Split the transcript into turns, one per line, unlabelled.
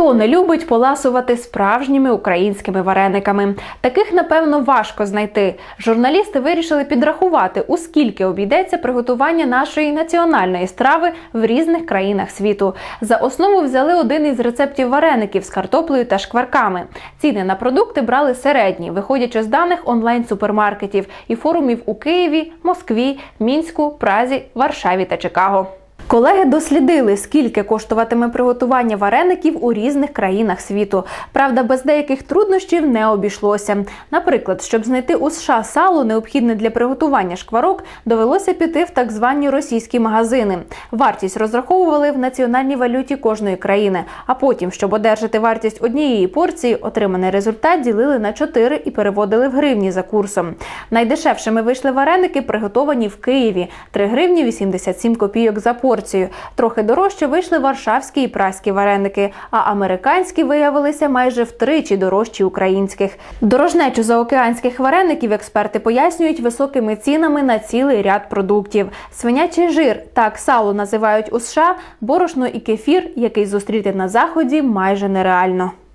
Хто не любить поласувати справжніми українськими варениками? Таких, напевно, важко знайти. Журналісти вирішили підрахувати, у скільки обійдеться приготування нашої національної страви в різних країнах світу. За основу взяли один із рецептів вареників з картоплею та шкварками. Ціни на продукти брали середні, виходячи з даних онлайн-супермаркетів і форумів у Києві, Москві, Мінську, Празі, Варшаві та Чикаго. Колеги дослідили, скільки коштуватиме приготування вареників у різних країнах світу. Правда, без деяких труднощів не обійшлося. Наприклад, щоб знайти у США сало, необхідне для приготування шкварок, довелося піти в так звані російські магазини. Вартість розраховували в національній валюті кожної країни. А потім, щоб одержати вартість однієї порції, отриманий результат ділили на 4 і переводили в гривні за курсом. Найдешевшими вийшли вареники, приготовані в Києві 3 гривні 87 копійок за порцію. Трохи дорожче вийшли варшавські і праські вареники, а американські виявилися майже втричі дорожчі українських. Дорожнечу заокеанських вареників експерти пояснюють високими цінами на цілий ряд продуктів. Свинячий жир, так сало називають у США, борошно і кефір, який зустріти на заході майже нереально.